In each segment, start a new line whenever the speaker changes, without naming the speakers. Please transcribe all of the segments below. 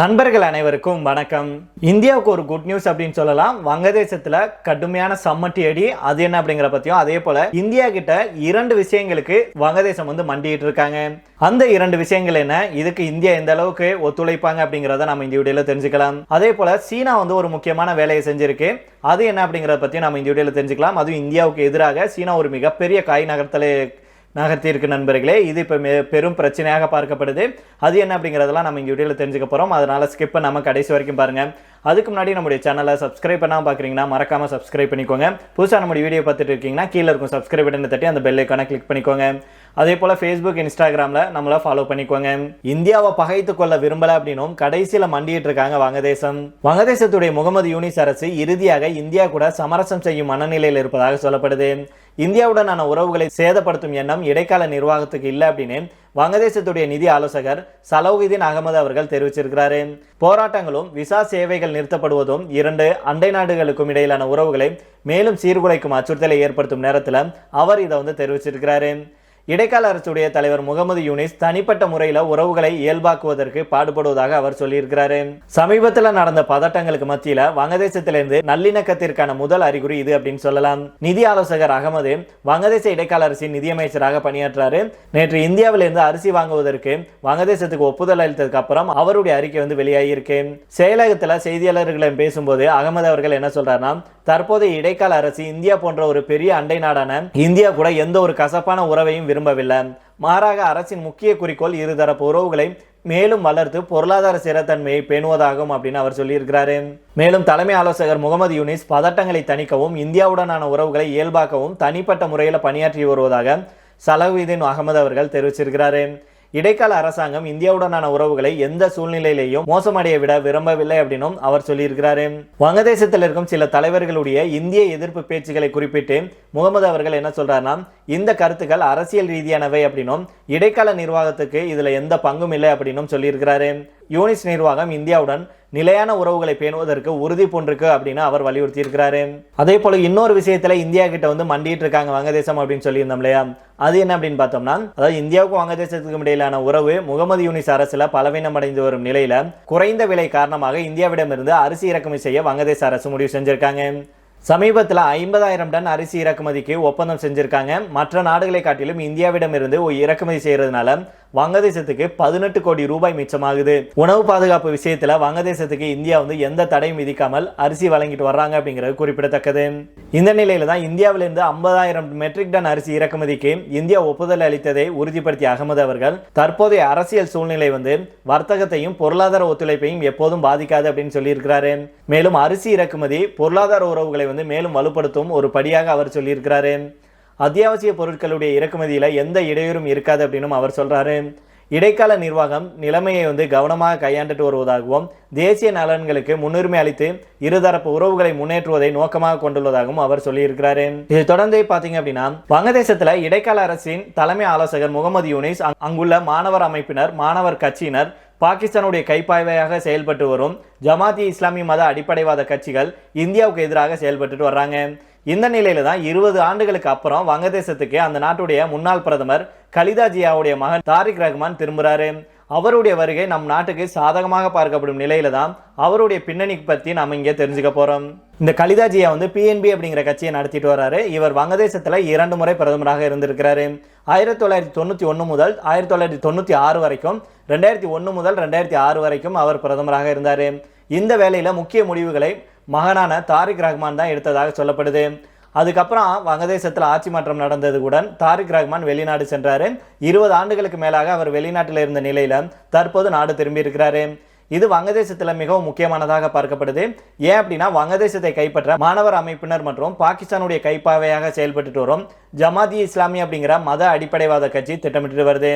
நண்பர்கள் அனைவருக்கும் வணக்கம். இந்தியாவுக்கு ஒரு குட் நியூஸ் அப்படின்னு சொல்லலாம். வங்கதேசத்துல கடுமையான சம்மட்டி அடி அது என்ன அப்படிங்கிற பத்தியும் அதே போல இந்தியா கிட்ட இரண்டு விஷயங்களுக்கு வங்கதேசம் வந்து மண்டிட்டு இருக்காங்க. அந்த இரண்டு விஷயங்கள் என்ன? இதுக்கு இந்தியா எந்த அளவுக்கு ஒத்துழைப்பாங்க அப்படிங்கிறத நம்ம இந்த வீடியோல தெரிஞ்சுக்கலாம். அதே போல சீனா வந்து ஒரு முக்கியமான வேலையை செஞ்சிருக்கு. அது என்ன அப்படிங்கிறத பத்தியும் நம்ம இந்த வீடியோல தெரிஞ்சுக்கலாம். அதுவும் இந்தியாவுக்கு எதிராக சீனா ஒரு மிகப்பெரிய காய் நகர்த்தலை நகர்த்தியிருக்கு நண்பர்களே இது இப்போ பெரும் பிரச்சனையாக பார்க்கப்படுது. அது என்ன அப்படிங்கிறதெல்லாம் நம்ம இங்கே வீடியோவில் தெரிஞ்சுக்க போகிறோம் அதனால் ஸ்கிப் நம்ம கடைசி வரைக்கும் பாருங்கள் அதுக்கு முன்னாடி நம்முடைய சேனலை சப்ஸ்கிரைப் பண்ணாமல் பார்க்குறீங்கன்னா மறக்காமல் சப்ஸ்கிரைப் பண்ணிக்கோங்க. புதுசாக நம்முடைய வீடியோ பார்த்துட்டு இருக்கீங்கன்னா கீழே இருக்கும் சப்ஸ்கிரைப் பட்டனை தட்டி அந்த பெல் ஐக்கானை கிளிக் பண்ணிக்கோங்க. அதே போல் ஃபேஸ்புக் இன்ஸ்டாகிராமில் நம்மளை ஃபாலோ பண்ணிக்கோங்க. இந்தியாவை பகைத்து கொள்ள விரும்பலை அப்படின்னும் கடைசியில் மண்டிட்டு இருக்காங்க வங்கதேசம். வங்கதேசத்துடைய முகமது யூனிஸ் அரசு இறுதியாக இந்தியா கூட சமரசம் செய்யும் மனநிலையில் இருப்பதாக சொல்லப்படுது. இந்தியாவுடனான உறவுகளை சேதப்படுத்தும் எண்ணம் இடைக்கால நிர்வாகத்துக்கு இல்லை அப்படின்னு வங்கதேசத்துடைய நிதி ஆலோசகர் சலௌகிதீன் அகமது அவர்கள் தெரிவிச்சிருக்கிறாரு. போராட்டங்களும் விசா சேவைகள் நிறுத்தப்படுவதும் இரண்டு அண்டை நாடுகளுக்கும் இடையிலான உறவுகளை மேலும் சீர்குலைக்கும் அச்சுறுத்தலை ஏற்படுத்தும் நேரத்தில் அவர் இதை வந்து தெரிவிச்சிருக்கிறாரு. இடைக்கால அரசுடைய தலைவர் முகமது யூனிஸ் தனிப்பட்ட முறையில் உறவுகளை இயல்பாக்குவதற்கு பாடுபடுவதாக அவர் சொல்லியிருக்கிறாரு. சமீபத்தில் நடந்த பதட்டங்களுக்கு மத்தியில் வங்கதேசத்திலிருந்து நல்லிணக்கத்திற்கான முதல் அறிகுறி இது அப்படின்னு சொல்லலாம். நிதி ஆலோசகர் அகமது வங்கதேச இடைக்கால அரசின் நிதியமைச்சராக பணியாற்றாரு. நேற்று இந்தியாவிலிருந்து அரிசி வாங்குவதற்கு வங்கதேசத்துக்கு ஒப்புதல் அளித்ததுக்கு அப்புறம் அவருடைய அறிக்கை வந்து வெளியாகியிருக்கு. செயலகத்தில் செய்தியாளர்களிடம் பேசும்போது அகமது அவர்கள் என்ன சொல்றாருன்னா தற்போதைய இடைக்கால அரசு இந்தியா போன்ற ஒரு பெரிய அண்டை நாடான இந்தியா கூட எந்த ஒரு கசப்பான உறவையும் விரும்பவில்லை. மாறாக அரசின் முக்கிய குறிக்கோள் இருதரப்பு உறவுகளை மேலும் வளர்த்து பொருளாதார ஸ்திரத்தன்மையை பேணுவதாகும் அப்படின்னு அவர் சொல்லியிருக்கிறாரு. மேலும் தலைமை ஆலோசகர் முகமது யூனிஸ் பதட்டங்களை தணிக்கவும் இந்தியாவுடனான உறவுகளை இயல்பாக்கவும் தனிப்பட்ட முறையில் பணியாற்றி வருவதாக சலவுதீன் அகமது அவர்கள் தெரிவிச்சிருக்கிறாரு. இடைக்கால அரசாங்கம் இந்தியாவுடனான உறவுகளை எந்த சூழ்நிலையிலையும் மோசமடைய விட விரும்பவில்லை அப்படின்னும் அவர் சொல்லியிருக்கிறாரு. வங்கதேசத்தில் இருக்கும் சில தலைவர்களுடைய இந்திய எதிர்ப்பு பேச்சுகளை குறிப்பிட்டு முகமது அவர்கள் என்ன சொல்றாருன்னா இந்த கருத்துக்கள் அரசியல் ரீதியானவை அப்படின்னும் இடைக்கால நிர்வாகத்துக்கு இதுல எந்த பங்கும் இல்லை அப்படின்னும் சொல்லியிருக்கிறாரு. யூனிஸ் நிர்வாகம் இந்தியாவுடன் நிலையான உறவுகளை பேணுவதற்கு உறுதி பூண்டிருக்கு அப்படின்னு அவர் வலியுறுத்தி இருக்கிறாரு அதே போல இன்னொரு விஷயத்துல இந்தியா கிட்ட வந்து மண்டிட்டு இருக்காங்க வங்கதேசம் அப்படின்னு சொல்லியிருந்தோம் இல்லையா? அது என்ன அப்படின்னு பார்த்தோம்னா அதாவது இந்தியாவுக்கும் வங்கதேசத்துக்கும் இடையிலான உறவு முகமது யூனிஸ் அரசுல பலவீனம் அடைந்து வரும் நிலையில குறைந்த விலை காரணமாக இந்தியாவிடமிருந்து அரிசி இறக்குமதி செய்ய வங்கதேச அரசு முடிவு செஞ்சிருக்காங்க. சமீபத்தில் ஐம்பதாயிரம் டன் அரிசி இறக்குமதிக்கு ஒப்பந்தம் செஞ்சுருக்காங்க. மற்ற நாடுகளை காட்டிலும் இந்தியாவிடமிருந்து இறக்குமதி செய்கிறதுனால வங்கதேசத்துக்கு பதினெட்டு கோடி ரூபாய் மிச்சமாகுது. உணவு பாதுகாப்பு விஷயத்துல வங்கதேசத்துக்கு இந்தியா வந்து எந்த தடையும் விதிக்காமல் அரிசி வழங்கிட்டு வர்றாங்க அப்படிங்கிறது குறிப்பிடத்தக்கது. இந்த நிலையில தான் இந்தியாவிலிருந்து ஐம்பதாயிரம் மெட்ரிக் டன் அரிசி இறக்குமதிக்கு இந்தியா ஒப்புதல் அளித்ததை உறுதிப்படுத்திய அகமது அவர்கள் தற்போதைய அரசியல் சூழ்நிலை வந்து வர்த்தகத்தையும் பொருளாதார ஒத்துழைப்பையும் எப்போதும் பாதிக்காது அப்படின்னு சொல்லியிருக்கிறாரு. மேலும் அரிசி இறக்குமதி பொருளாதார உறவுகளை வந்து மேலும் வலுப்படுத்தும் ஒரு படியாக அவர் சொல்லியிருக்கிறாரு. அத்தியாவசிய பொருட்களுடைய இறக்குமதியில் எந்த இடையூறும் இருக்காது அப்படின்னும் அவர் சொல்கிறாரு இடைக்கால நிர்வாகம் நிலைமையை வந்து கவனமாக கையாண்டுட்டு வருவதாகவும் தேசிய நலன்களுக்கு முன்னுரிமை அளித்து இருதரப்பு உறவுகளை முன்னேற்றுவதை நோக்கமாக கொண்டுள்ளதாகவும் அவர் சொல்லியிருக்கிறாரு. இது தொடர்ந்து பார்த்தீங்க அப்படின்னா வங்கதேசத்தில் இடைக்கால அரசின் தலைமை ஆலோசகர் முகமது யூனிஸ் அங்குள்ள மாணவர் அமைப்பினர் மாணவர் கட்சியினர் பாகிஸ்தானுடைய கைப்பாய்வையாக செயல்பட்டு வரும் ஜமாத்தி இஸ்லாமிய மத அடிப்படைவாத கட்சிகள் இந்தியாவுக்கு எதிராக செயல்பட்டுட்டு வர்றாங்க. இந்த நிலையில தான் இருபது ஆண்டுகளுக்கு அப்புறம் வங்கதேசத்துக்கு அந்த நாட்டுடைய முன்னாள் பிரதமர் கலிதா ஜியாவுடைய மகன் தாரிக் ரஹ்மான் திரும்புறாரு. அவருடைய வருகை நம் நாட்டுக்கு சாதகமாக பார்க்கப்படும் நிலையில தான் அவருடைய பின்னணி பத்தி நம்ம இங்கே தெரிஞ்சுக்க போறோம். இந்த கலிதா ஜியா வந்து பிஎன்பி அப்படிங்கிற கட்சியை நடத்திட்டு வராரு. இவர் வங்கதேசத்துல இரண்டு முறை பிரதமராக இருந்திருக்கிறாரு. ஆயிரத்தி தொள்ளாயிரத்தி தொண்ணூத்தி ஒன்று முதல் ஆயிரத்தி தொள்ளாயிரத்தி தொண்ணூத்தி ஆறு வரைக்கும் ரெண்டாயிரத்தி ஒன்று முதல் ரெண்டாயிரத்தி ஆறு வரைக்கும் அவர் பிரதமராக இருந்தார். இந்த வேலையில முக்கிய முடிவுகளை மகனான தாரிக் ரஹ்மான் தான் எடுத்ததாக சொல்லப்படுது. அதுக்கப்புறம் வங்கதேசத்தில் ஆட்சி மாற்றம் நடந்ததுடன் தாரிக் ரஹ்மான் வெளிநாடு சென்றாரு. இருபது ஆண்டுகளுக்கு மேலாக அவர் வெளிநாட்டில் இருந்த நிலையில் தற்போது நாடு திரும்பியிருக்கிறாரு இது வங்கதேசத்தில் மிகவும் முக்கியமானதாக பார்க்கப்படுது. ஏன் அப்படின்னா வங்கதேசத்தை கைப்பற்ற மாணவர் அமைப்பினர் மற்றும் பாகிஸ்தானுடைய கைப்பாவையாக செயல்பட்டுட்டு வரும் ஜமாதி இஸ்லாமி அப்படிங்கிற மத அடிப்படைவாத கட்சி திட்டமிட்டு வருது.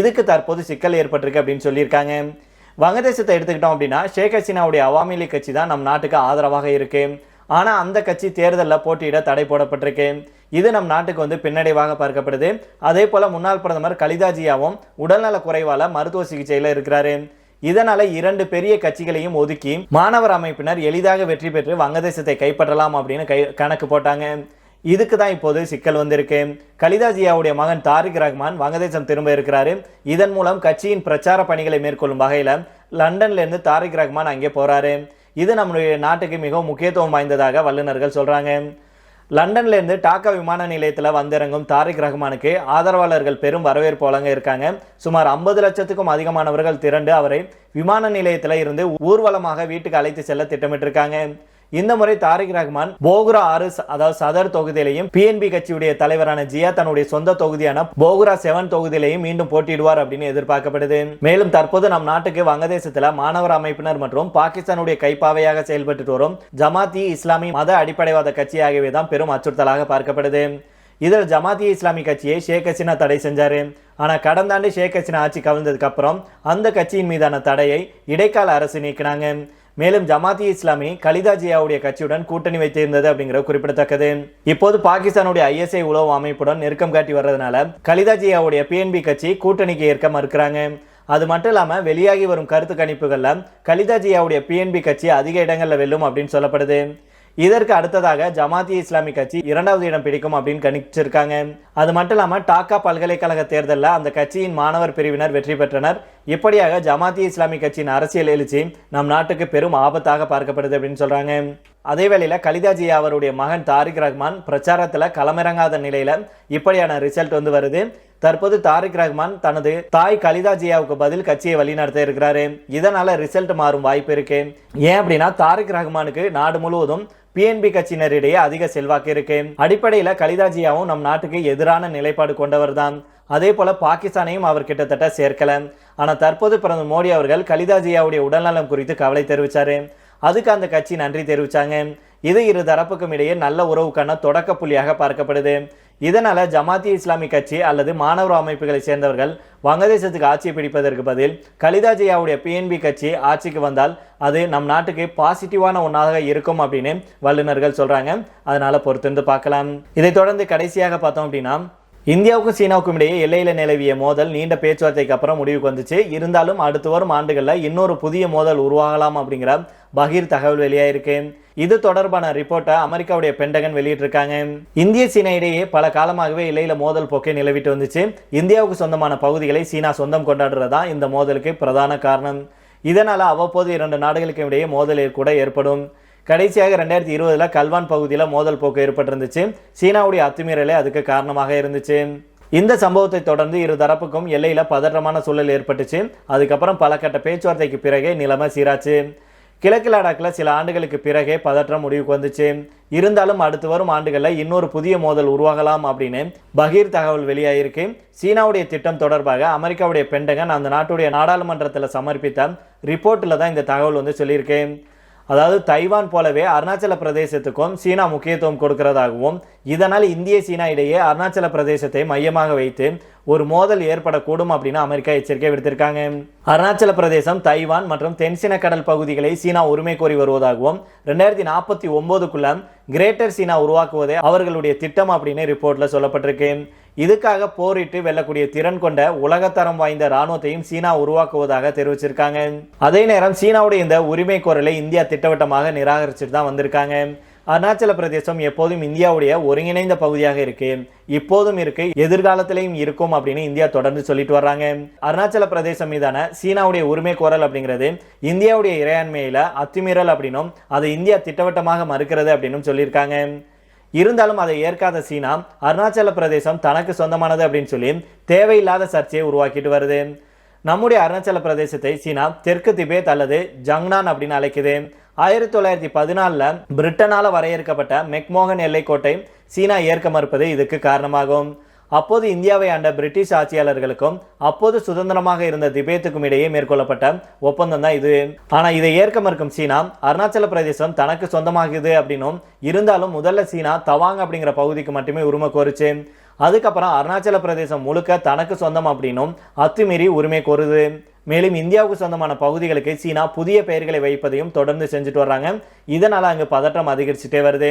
இதுக்கு தற்போது சிக்கல் ஏற்பட்டிருக்கு அப்படின்னு சொல்லியிருக்காங்க. வங்கதேசத்தை எடுத்துக்கிட்டோம் அப்படின்னா ஷேக் ஹசீனாவுடைய அவாமி லீக் கட்சி தான் நம் நாட்டுக்கு ஆதரவாக இருக்கு. ஆனால் அந்த கட்சி தேர்தலில் போட்டியிட தடை போடப்பட்டிருக்கு. இது நம் நாட்டுக்கு வந்து பின்னடைவாக பார்க்கப்படுது. அதே போல் முன்னாள் பிரதமர் கலிதாஜியாவும் உடல்நல குறைவால் மருத்துவ சிகிச்சையில் இருக்கிறாரு. இதனால இரண்டு பெரிய கட்சிகளையும் ஒதுக்கி மாணவர் அமைப்பினர் எளிதாக வெற்றி பெற்று வங்கதேசத்தை கைப்பற்றலாம் அப்படின்னு கை கணக்கு போட்டாங்க. இதுக்கு தான் இப்போது சிக்கல் வந்திருக்கு. கலிதா ஜியாவுடைய மகன் தாரிக் ரஹ்மான் வங்கதேசம் திரும்ப இருக்கிறாரு. இதன் மூலம் கட்சியின் பிரச்சார பணிகளை மேற்கொள்ளும் வகையில் லண்டன்லேருந்து தாரிக் ரஹ்மான் அங்கே போகிறாரு இது நம்முடைய நாட்டுக்கு மிகவும் முக்கியத்துவம் வாய்ந்ததாக வல்லுநர்கள் சொல்கிறாங்க லண்டன்லேருந்து டாக்கா விமான நிலையத்தில் வந்திறங்கும் தாரிக் ரஹ்மானுக்கு ஆதரவாளர்கள் பெரும் வரவேற்பு வழங்க இருக்காங்க. சுமார் ஐம்பது லட்சத்துக்கும் அதிகமானவர்கள் திரண்டு அவரை விமான நிலையத்தில் இருந்து ஊர்வலமாக வீட்டுக்கு அழைத்து செல்ல திட்டமிட்டிருக்காங்க. இந்த முறை தாரிக் ரஹ்மான் போகுரா ஆறு அதாவது சதர் தொகுதியிலையும் பிஎன்பி கட்சியுடைய தலைவரான ஜியா தன்னுடைய சொந்த தொகுதியான போகுரா செவன் தொகுதியிலையும் மீண்டும் போட்டியிடுவார் அப்படின்னு எதிர்பார்க்கப்படுது. மேலும் தற்போது நம் நாட்டுக்கு வங்கதேசத்தில் மாணவர் அமைப்பினர் மற்றும் பாகிஸ்தானுடைய கைப்பாவையாக செயல்பட்டு வரும் ஜமாத்தி இஸ்லாமி மத அடிப்படைவாத கட்சி ஆகியவை தான் பெரும் அச்சுறுத்தலாக பார்க்கப்படுது. இதில் ஜமாத்தி இஸ்லாமி கட்சியை ஷேக் ஹசீனா தடை செஞ்சார். ஆனால் கடந்த ஆண்டு ஷேக் ஹசீனா ஆட்சி கவிழ்ந்ததுக்கு அப்புறம் அந்த கட்சியின் மீதான தடையை இடைக்கால அரசு நீக்கினாங்க. மேலும் ஜமாத்தி இஸ்லாமி கலிதா ஜியாவுடைய கட்சியுடன் கூட்டணி வைத்திருந்தது அப்படிங்கிறது குறிப்பிடத்தக்கது. இப்போது பாகிஸ்தானுடைய ஐஎஸ்ஐ உளவு அமைப்புடன் நெருக்கம் காட்டி வர்றதுனால கலிதா ஜியாவுடைய பிஎன்பி கட்சி கூட்டணிக்கு ஏற்க மறுக்கிறாங்க. அது மட்டும் இல்லாமல் வெளியாகி வரும் கருத்து கணிப்புகளில் கலிதா ஜியாவுடைய பிஎன்பி கட்சி அதிக இடங்களில் வெல்லும் அப்படின்னு சொல்லப்படுது. இதற்கு அடுத்ததாக ஜமாத்தி இஸ்லாமி கட்சி இரண்டாவது இடம் பிடிக்கும் அப்படின்னு கணிச்சிருக்காங்க. அது மட்டும் இல்லாமல் டாக்கா பல்கலைக்கழக தேர்தலில் அந்த கட்சியின் மாணவர் பிரிவினர் வெற்றி பெற்றனர். இப்படியாக ஜமாத்தி இஸ்லாமிக் கட்சியின் அரசியல் எழுச்சி நம் நாட்டுக்கு பெரும் ஆபத்தாக பார்க்கப்படுது அப்படின்னு சொல்றாங்க. அதே வேளையில் கலிதா ஜியா அவருடைய மகன் தாரிக் ரஹ்மான் பிரச்சாரத்தில் களமிறங்காத நிலையில் இப்படியான ரிசல்ட் வந்து வருது. தற்போது தாரிக் ரஹ்மான் தனது தாய் கலிதா ஜியாவுக்கு பதில் கட்சியை வழிநடத்த இருக்கிறாரு. இதனால ரிசல்ட் மாறும் வாய்ப்பு இருக்கு. ஏன் அப்படின்னா தாரிக் ரஹ்மானுக்கு நாடு முழுவதும் பிஎன்பி கட்சியினரிடையே அதிக செல்வாக்கு இருக்கு. அடிப்படையில் கலிதா ஜியாவும் நம் நாட்டுக்கு எதிரான நிலைப்பாடு கொண்டவர் தான் அதே போல பாகிஸ்தானையும் அவர் கிட்டத்தட்ட சேர்க்கல. ஆனால் தற்போது பிரதமர் மோடி அவர்கள் கலிதா ஜியாவுடைய உடல்நலம் குறித்து கவலை தெரிவித்தார் அதுக்கு அந்த கட்சி நன்றி தெரிவித்தாங்க இது இரு தரப்புக்கும் இடையே நல்ல உறவுக்கான தொடக்க புள்ளியாக பார்க்கப்படுது. இதனால் ஜமாத்தி இஸ்லாமிக் கட்சி அல்லது மாணவர் அமைப்புகளை சேர்ந்தவர்கள் வங்கதேசத்துக்கு ஆட்சி பிடிப்பதற்கு பதில் கலிதா ஜியாவுடைய பிஎன்பி கட்சி ஆட்சிக்கு வந்தால் அது நம் நாட்டுக்கு பாசிட்டிவான ஒன்றாக இருக்கும் அப்படின்னு வல்லுநர்கள் சொல்கிறாங்க அதனால் பொறுத்திருந்து பார்க்கலாம். இதைத் தொடர்ந்து கடைசியாக பார்த்தோம் அப்படின்னா இந்தியாவுக்கும் சீனாவுக்கும் இடையே எல்லையில் நிலவிய மோதல் நீண்ட பேச்சுவார்த்தைக்கு அப்புறம் முடிவுக்கு வந்துச்சு. இருந்தாலும் அடுத்து வரும் ஆண்டுகளில் இன்னொரு புதிய மோதல் உருவாகலாம் அப்படிங்கிற பகீர் தகவல் வெளியாயிருக்கு. இது தொடர்பான ரிப்போர்ட்டை அமெரிக்காவுடைய பெண்டகன் வெளியிட்டிருக்காங்க. இந்திய சீனா இடையே பல காலமாகவே எல்லையில மோதல் போக்கே நிலவிட்டு வந்துச்சு. இந்தியாவுக்கு சொந்தமான பகுதிகளை சீனா சொந்தம் கொண்டாடுறதா இந்த மோதலுக்கு பிரதான காரணம். இதனால் அவ்வப்போது இரண்டு நாடுகளுக்கு இடையே மோதல் கூட ஏற்படும். கடைசியாக ரெண்டாயிரத்தி இருபதுல கல்வான் பகுதியில் மோதல் போக்கு ஏற்பட்டிருந்துச்சு. சீனாவுடைய அத்துமீறலே அதுக்கு காரணமாக இருந்துச்சு. இந்த சம்பவத்தை தொடர்ந்து இரு தரப்புக்கும் எல்லையில் பதற்றமான சூழல் ஏற்பட்டுச்சு. அதுக்கப்புறம் பல கட்ட பேச்சுவார்த்தைக்கு பிறகே நிலைமை சீராச்சு. கிழக்கு லடாக்கில் சில ஆண்டுகளுக்கு பிறகே பதற்றம் முடிவுக்கு வந்துச்சு. இருந்தாலும் அடுத்து வரும் ஆண்டுகளில் இன்னொரு புதிய மோதல் உருவாகலாம் அப்படின்னு பகீர் தகவல் வெளியாகிருக்கு சீனாவுடைய திட்டம் தொடர்பாக அமெரிக்காவுடைய பெண்டகன் அந்த நாட்டுடைய நாடாளுமன்றத்தில் சமர்ப்பித்த ரிப்போர்ட்டில் தான் இந்த தகவல் வந்து சொல்லியிருக்கேன் அதாவது தைவான் போலவே அருணாச்சல பிரதேசத்துக்கும் சீனா முக்கியத்துவம் கொடுக்கிறதாகவும் இதனால் இந்திய சீனா இடையே அருணாச்சல பிரதேசத்தை மையமாக வைத்து ஒரு மோதல் ஏற்படக்கூடும் அப்படின்னு அமெரிக்கா எச்சரிக்கை விடுத்திருக்காங்க. அருணாச்சல பிரதேசம் தைவான் மற்றும் தென்சீன கடல் பகுதிகளை சீனா உரிமை கோரி வருவதாகவும் ரெண்டாயிரத்தி நாற்பத்தி ஒன்பதுக்குள்ள கிரேட்டர் சீனா உருவாக்குவதே அவர்களுடைய திட்டம் அப்படின்னு ரிப்போர்ட்ல சொல்லப்பட்டிருக்கு. இதுக்காக போரிட்டு வெல்லக்கூடிய திறன் கொண்ட உலகத்தரம் வாய்ந்த ராணுவத்தையும் சீனா உருவாக்குவதாக தெரிவிச்சிருக்காங்க. அதே நேரம் சீனாவுடைய இந்த உரிமை கோரலை இந்தியா திட்டவட்டமாக நிராகரிச்சுட்டு தான் வந்திருக்காங்க. அருணாச்சல பிரதேசம் எப்போதும் இந்தியாவுடைய ஒருங்கிணைந்த பகுதியாக இருக்கு. இப்போதும் இருக்கு எதிர்காலத்திலையும் இருக்கும் அப்படின்னு இந்தியா தொடர்ந்து சொல்லிட்டு வர்றாங்க. அருணாச்சல பிரதேசம் மீதான சீனாவுடைய உரிமை கோரல் அப்படிங்கிறது இந்தியாவுடைய இறையாண்மையில அத்துமீறல் அப்படின்னும் அதை இந்தியா திட்டவட்டமாக மறுக்கிறது அப்படின்னும் சொல்லியிருக்காங்க. இருந்தாலும் அதை ஏற்காத சீனா அருணாச்சல பிரதேசம் தனக்கு சொந்தமானது அப்படின்னு சொல்லி தேவையில்லாத சர்ச்சையை உருவாக்கிட்டு வருது. நம்முடைய அருணாச்சல பிரதேசத்தை சீனா தெற்கு திபேத் அல்லது ஜங்னான் அப்படின்னு அழைக்குது. ஆயிரத்தி தொள்ளாயிரத்தி பதினாலில் பிரிட்டனால் வரையறுக்கப்பட்ட மெக்மோகன் எல்லைக்கோட்டை சீனா ஏற்க மறுப்பது இதுக்கு காரணமாகும். அப்போது இந்தியாவை ஆண்ட பிரிட்டிஷ் ஆட்சியாளர்களுக்கும் அப்போது சுதந்திரமாக இருந்த திபேத்துக்கும் இடையே மேற்கொள்ளப்பட்ட ஒப்பந்தம் தான் இது. ஆனால் இதை ஏற்க மறுக்கும் சீனா அருணாச்சல பிரதேசம் தனக்கு சொந்தமாகுது அப்படின்னும் இருந்தாலும் முதல்ல சீனா தவாங் அப்படிங்கிற பகுதிக்கு மட்டுமே உரிமை கோருச்சு. அதுக்கப்புறம் அருணாச்சல பிரதேசம் முழுக்க தனக்கு சொந்தம் அப்படின்னும் அத்துமீறி உரிமை கோருது. மேலும் இந்தியாவுக்கு சொந்தமான பகுதிகளுக்கு சீனா புதிய பெயர்களை வைப்பதையும் தொடர்ந்து செஞ்சுட்டு வர்றாங்க. இதனால் அங்கு பதற்றம் அதிகரிச்சுட்டே வருது.